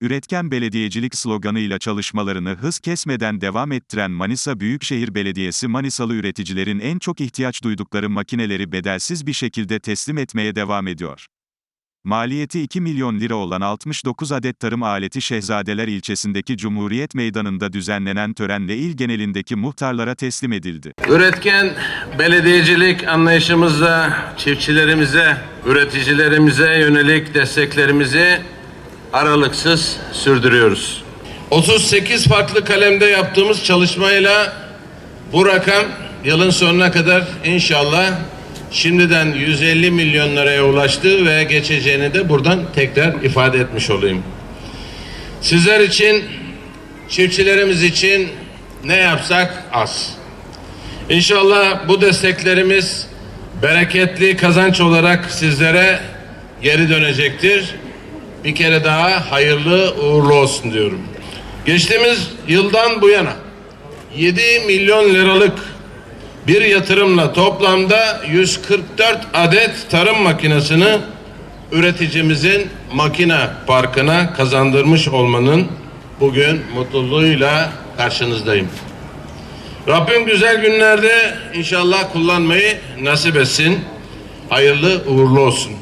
Üretken belediyecilik sloganıyla çalışmalarını hız kesmeden devam ettiren Manisa Büyükşehir Belediyesi Manisalı üreticilerin en çok ihtiyaç duydukları makineleri bedelsiz bir şekilde teslim etmeye devam ediyor. Maliyeti 2 milyon lira olan 69 adet tarım aleti Şehzadeler ilçesindeki Cumhuriyet Meydanı'nda düzenlenen törenle il genelindeki muhtarlara teslim edildi. Üretken belediyecilik anlayışımızla çiftçilerimize, üreticilerimize yönelik desteklerimizi aralıksız sürdürüyoruz. 38 farklı kalemde yaptığımız çalışmayla bu rakam yılın sonuna kadar inşallah şimdiden 150 milyon liraya ulaştı ve geçeceğini de buradan tekrar ifade etmiş olayım. Sizler için, çiftçilerimiz için ne yapsak az. İnşallah bu desteklerimiz bereketli kazanç olarak sizlere geri dönecektir. Bir kere daha hayırlı uğurlu olsun diyorum. Geçtiğimiz yıldan bu yana 7 milyon liralık bir yatırımla toplamda 144 adet tarım makinesini üreticimizin makine parkına kazandırmış olmanın bugün mutluluğuyla karşınızdayım. Rabbim güzel günlerde inşallah kullanmayı nasip etsin. Hayırlı uğurlu olsun.